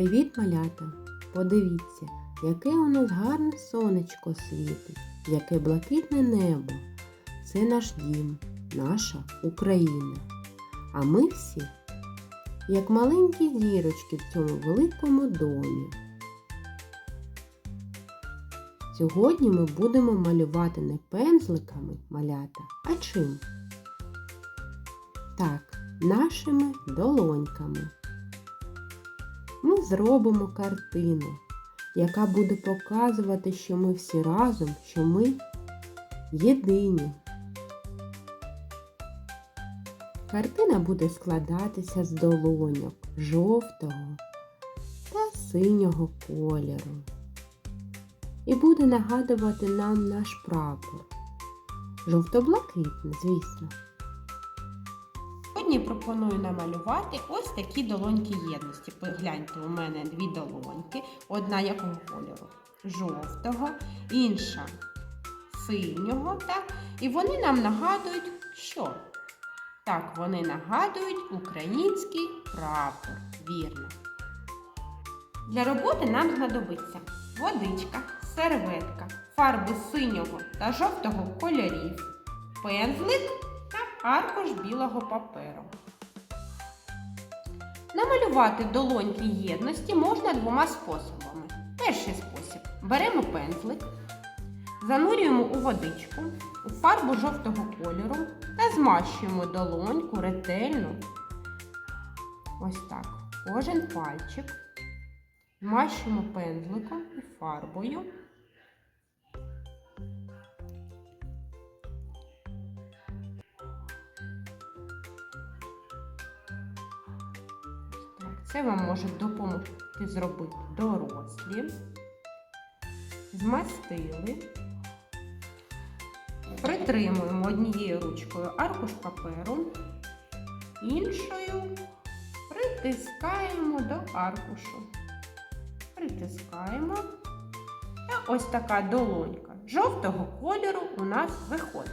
Привіт, малята! Подивіться, яке у нас гарне сонечко світить, яке блакитне небо. Це наш дім, наша Україна. А ми всі, як маленькі зірочки в цьому великому домі. Сьогодні ми будемо малювати не пензликами малята, а чим? Так, нашими долоньками ми зробимо картину, яка буде показувати, що ми всі разом, що ми єдині. Картина буде складатися з долоньок жовтого та синього кольору. І буде нагадувати нам наш прапор. Жовто-блакитний, звісно. Сьогодні пропоную намалювати ось такі долоньки єдності. Погляньте, у мене дві долоньки. Одна якого кольору? Жовтого, інша синього. Так? І вони нам нагадують, що? Так, вони нагадують український прапор. Вірно. Для роботи нам знадобиться водичка, серветка, фарби синього та жовтого кольорів, пензлик аркуш білого паперу. Намалювати долоньки єдності можна двома способами. Перший спосіб беремо пензлик, занурюємо у водичку, у фарбу жовтого кольору та змащуємо долоньку ретельно. Ось так. Кожен пальчик. Змащуємо пензликом і фарбою. Це вам може допомогти зробити дорослі. Змастили. Притримуємо однією ручкою аркуш паперу, іншою притискаємо до аркушу. Притискаємо. Та ось така долонька жовтого кольору у нас виходить.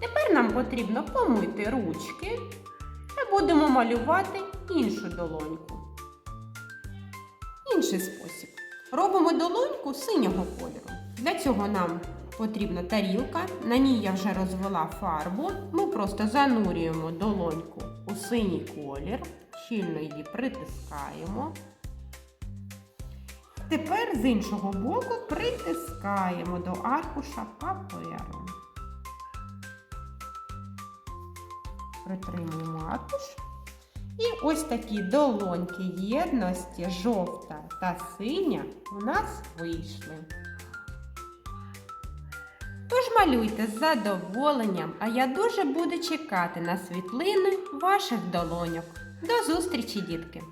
Тепер нам потрібно помити ручки та будемо малювати іншу долоньку. Інший спосіб. Робимо долоньку синього кольору. Для цього нам потрібна тарілка, на ній я вже розвела фарбу. Ми просто занурюємо долоньку у синій колір, щільно її притискаємо. Тепер з іншого боку притискаємо до аркуша паперу. Притримуємо аркуш. І ось такі долоньки єдності, жовта та синя у нас вийшли. Тож малюйте з задоволенням, а я дуже буду чекати на світлини ваших долоньок. До зустрічі, дітки!